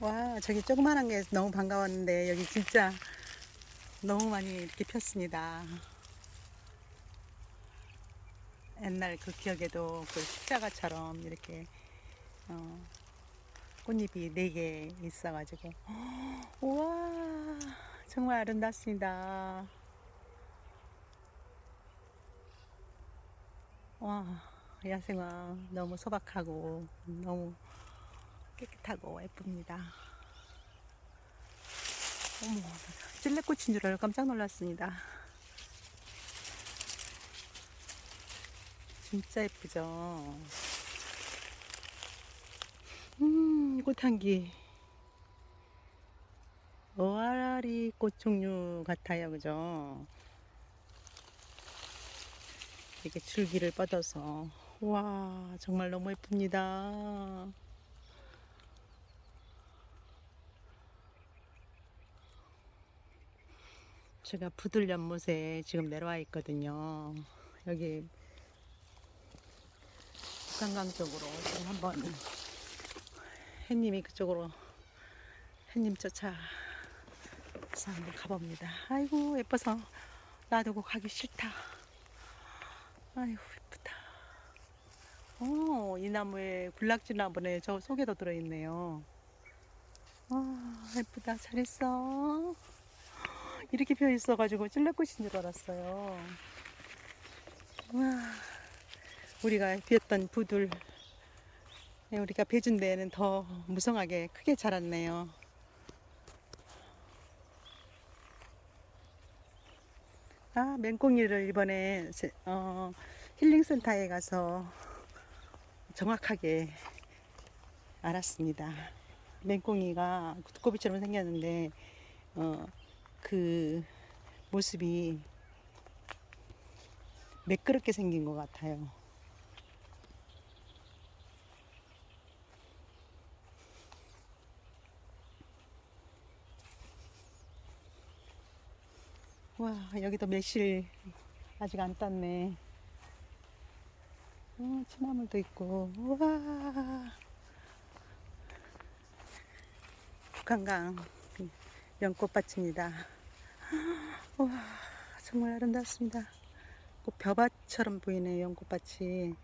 와, 저기 조그만한 게 너무 반가웠는데 여기 진짜 너무 많이 이렇게 폈습니다. 옛날 그 기억에도 그 십자가처럼 이렇게 어, 꽃잎이 네 개 있어가지고 우와 정말 아름답습니다. 와 야생화 너무 소박하고 너무 깨끗하고 예쁩니다. 어머 찔레꽃인 줄 알고 깜짝 놀랐습니다. 진짜 예쁘죠? 음, 꽃향기. 어아리 꽃 종류 같아요. 그죠? 이렇게 줄기를 뻗어서. 와, 정말 너무 예쁩니다. 제가 부들 연못에 지금 내려와 있거든요. 여기 북한강 쪽으로 지금 한번 햇님이 그쪽으로 햇님 쫓아서 한번 가봅니다. 아이고 예뻐서 놔두고 가기 싫다. 아이고 예쁘다. 어, 이 나무에 군락지 나무네 저 속에도 들어있네요. 아 예쁘다 잘했어. 이렇게 피어 있어가지고 찔레꽃인 줄 알았어요. 와. 우리가 비었던 부들 네, 우리가 배준 데에는 더 무성하게 크게 자랐네요. 아, 맹꽁이를 이번에 세- 어, 힐링센터에 가서 정확하게 알았습니다. 맹꽁이가 두꺼비처럼 생겼는데 어, 그 모습이 매끄럽게 생긴 것 같아요. 와, 여기도 매실 아직 안 땄네. 어, 치나물도 있고, 우와. 북한강 연꽃밭입니다. 와, 정말 아름답습니다. 꼭 벼밭처럼 보이네요, 연꽃밭이.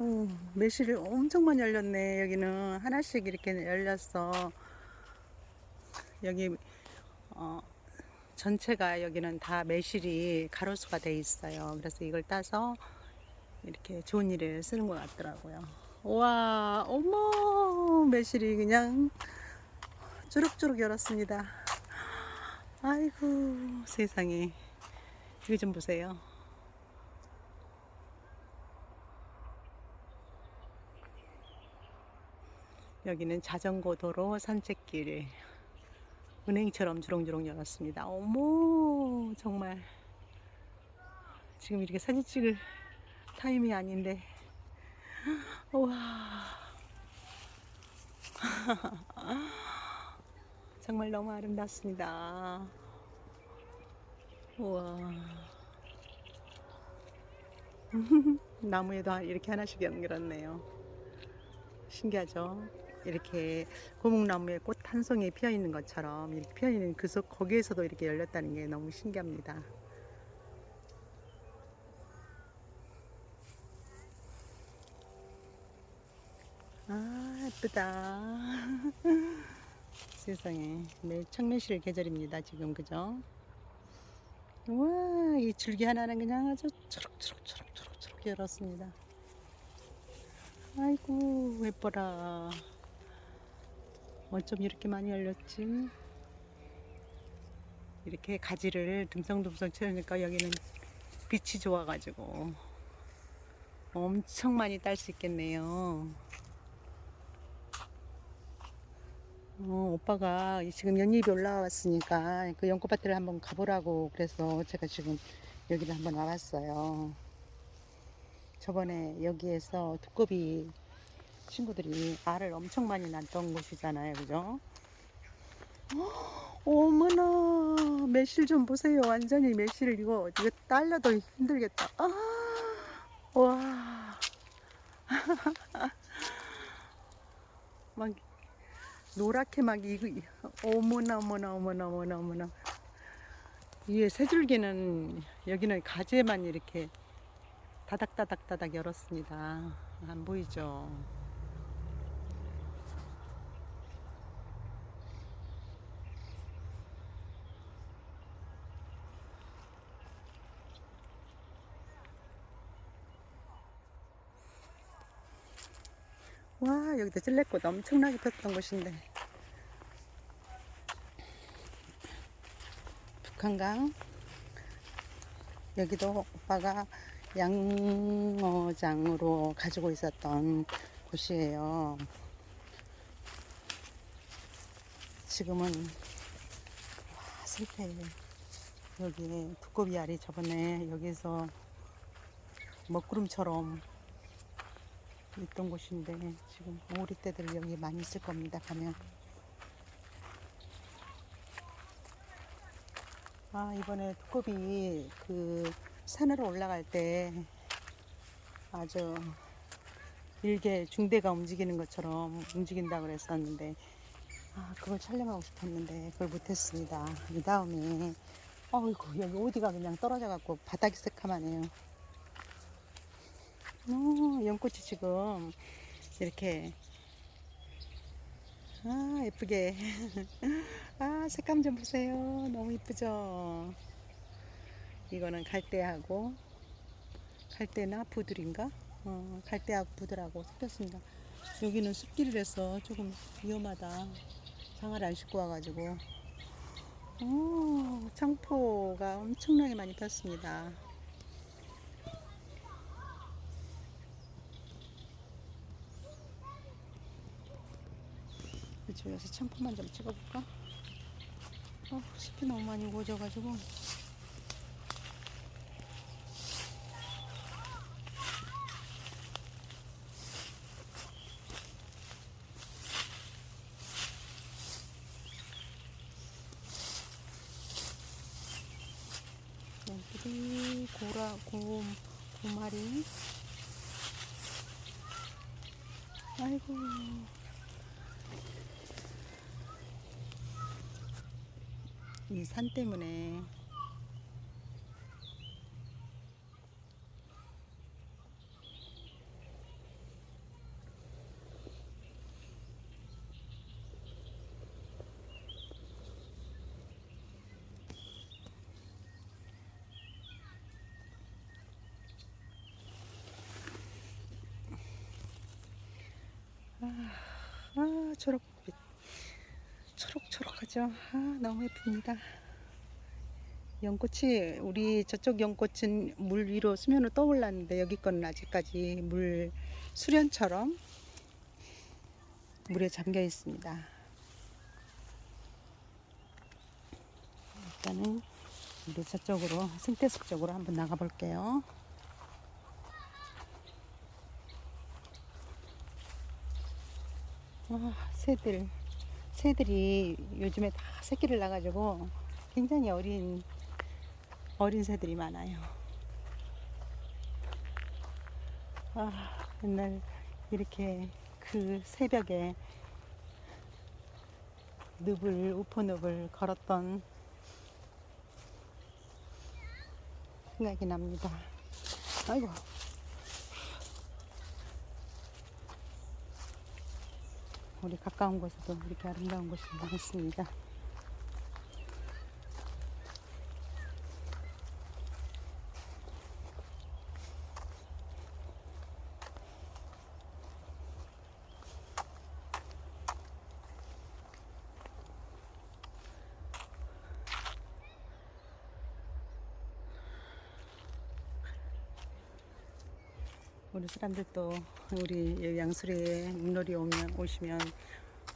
음, 매실이 엄청 많이 열렸네. 여기는 하나씩 이렇게 열렸어. 여기 어, 전체가 여기는 다 매실이 가로수가 돼 있어요. 그래서 이걸 따서 이렇게 좋은 일에 쓰는 것 같더라고요. 와, 어머, 매실이 그냥 주룩주룩 열었습니다. 아이고, 세상에. 이거 좀 보세요. 여기는 자전거 도로 산책길. 은행처럼 주렁주렁 열었습니다. 어머, 정말. 지금 이렇게 사진 찍을 타임이 아닌데. 와. 정말 너무 아름답습니다. 우와. 나무에도 이렇게 하나씩 연결했네요. 신기하죠? 이렇게 고목나무에 꽃 한 송이 피어 있는 것처럼 이렇게 피어 있는 그 속 거기에서도 이렇게 열렸다는 게 너무 신기합니다. 아 예쁘다. 세상에 매 청매실 계절입니다 지금 그죠? 우와 이 줄기 하나는 그냥 아주 초록초록초록초록초록 열었습니다. 아이고 예뻐라. 어쩜 이렇게 많이 열렸지? 이렇게 가지를 듬성듬성 채우니까 여기는 빛이 좋아가지고 엄청 많이 딸 수 있겠네요. 어, 오빠가 지금 연잎이 올라왔으니까 그 연꽃밭을 한번 가보라고 그래서 제가 지금 여기를 한번 와봤어요. 저번에 여기에서 두꺼비 친구들이 알을 엄청 많이 낳던 곳이잖아요. 그죠? 어머나 매실 좀 보세요. 완전히 매실 이거 이거 딸려도 힘들겠다. 아, 와. 막 노랗게 막 이거 어머나 어머나 어머나 어머나 어머나. 위에 세 줄기는 여기는 가지에만 이렇게 다닥다닥다닥 열었습니다. 안 보이죠? 와 여기도 찔레꽃 엄청나게 폈던 곳인데 북한강. 여기도 오빠가 양어장으로 가지고 있었던 곳이에요. 지금은 와 슬퍼요 여기 두꺼비 알이 저번에 여기서 먹구름처럼 있던 곳인데 지금 오리 떼들 여기 많이 있을 겁니다 가면 아 이번에 두꺼비 그 산으로 올라갈 때 아주 일개 중대가 움직이는 것처럼 움직인다 그랬었는데 아 그걸 촬영하고 싶었는데 그걸 못했습니다. 이 다음에 어이구 여기 어디가 그냥 떨어져 갖고 바닥이 새카마네요. 어, 연꽃이 지금 이렇게 아 예쁘게. 아 색감 좀 보세요. 너무 이쁘죠? 이거는 갈대하고 갈대나 부들인가? 어, 갈대하고 부들하고 섞였습니다. 여기는 숲길이라서 조금 위험하다. 장을 안 싣고 와가지고. 오, 창포가 엄청나게 많이 폈습니다 이쪽에서 창포만 좀 찍어볼까? 어, 숲이 너무 많이 우거져가지고. 여기 고라 고 고마리. 아이고 이 산 때문에. 아 초록빛 초록 초록하죠? 아 너무 예쁩니다. 연꽃이 우리 저쪽 연꽃은 물 위로 수면으로 떠올랐는데 여기 거는 아직까지 물 수련처럼 물에 잠겨 있습니다. 일단은 우리 저쪽으로 생태숲 쪽으로 한번 나가 볼게요. 아, 새들 새들이 요즘에 다 새끼를 낳아가지고 굉장히 어린 어린 새들이 많아요. 아 옛날 이렇게 그 새벽에 늪을 우포늪을 걸었던 생각이 납니다. 아이고 우리 가까운 곳에도 이렇게 아름다운 곳이 많습니다. 우리 사람들도 우리 양수리에 물놀이 오면 오시면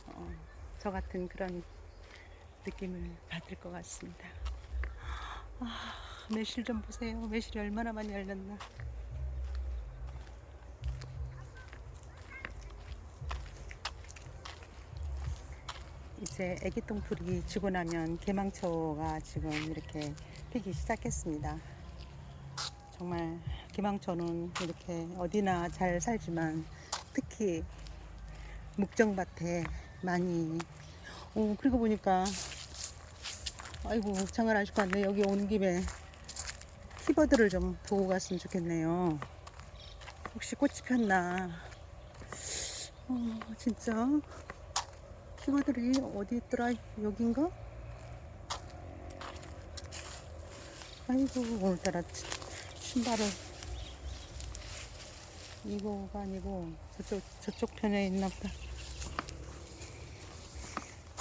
어, 저 같은 그런 느낌을 받을 것 같습니다. 아, 매실 좀 보세요. 매실이 얼마나 많이 열렸나. 이제 애기똥풀이 지고 나면 개망초가 지금 이렇게 피기 시작했습니다. 정말 개망초는 이렇게 어디나 잘 살지만 특히 묵정밭에 많이 어, 그리고 보니까 아이고 장을 안 신고 왔네. 여기 오는 김에 키보드를 좀 보고 갔으면 좋겠네요. 혹시 꽃이 폈나? 어, 진짜? 키보드들이 어디 있더라? 여긴가? 아이고 오늘따라 신발을 이거가 아니고 저쪽 저쪽 편에 있나 보다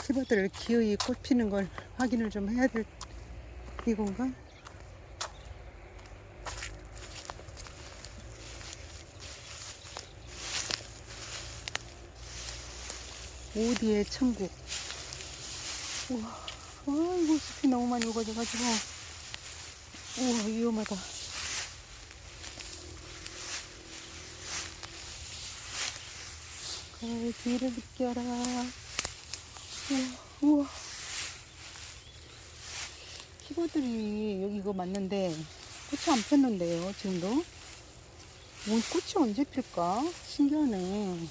키보드를 기어이 꽃 피는 걸 확인을 좀 해야 될 이건가? 오디의 천국. 우와, 아이고, 숲이 너무 많이 우거져가지고. 우와, 위험하다. 가을 뒤를 느껴라. 우와, 우와. 키보들이 여기 이거 맞는데 꽃이 안 폈는데요, 지금도. 뭔 꽃이 언제 필까? 신기하네.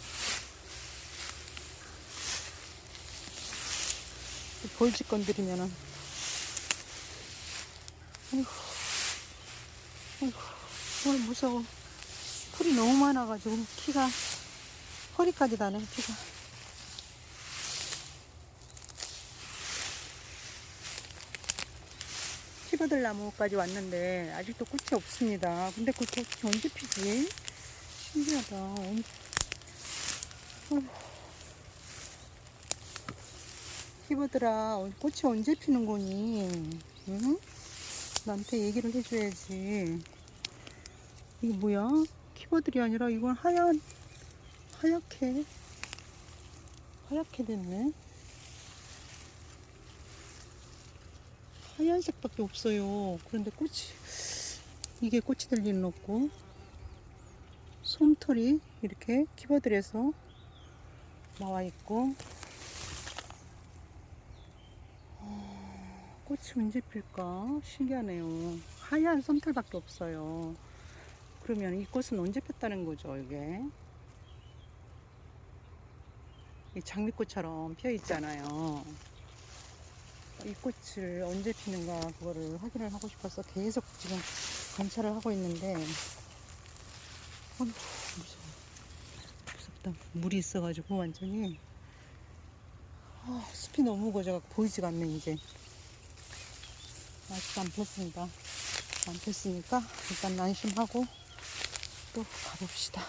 볼짓 건드리면은. 아이고, 아이고, 어, 무서워. 풀이 너무 많아가지고 키가 허리까지 다네, 키가. 키보들 나무까지 왔는데 아직도 꽃이 없습니다. 근데 그 꽃이 언제 피지? 신기하다. 언- 어휴. 키보드라 꽃이 언제 피는 거니? 응? 나한테 얘기를 해줘야지. 이게 뭐야? 키보드이 아니라 이건 하얀 하얗게 하얗게 됐네. 하얀색밖에 없어요. 그런데 꽃이 이게 꽃이 될 리는 없고 솜털이 이렇게 키보드에서 나와 있고 어, 꽃이 언제 필까? 신기하네요. 하얀 솜털밖에 없어요. 그러면 이 꽃은 언제 폈다는 거죠, 이게? 이 장미꽃처럼 피어 있잖아요. 이 꽃을 언제 피는가 그거를 확인을 하고 싶어서 계속 지금 관찰을 하고 있는데 어휴 무서워 무섭다. 물이 있어가지고 완전히. 아, 숲이 너무 무거져 보이지가 않네 이제. 아직 안 폈습니다. 안 폈으니까 일단 안심하고 또 가봅시다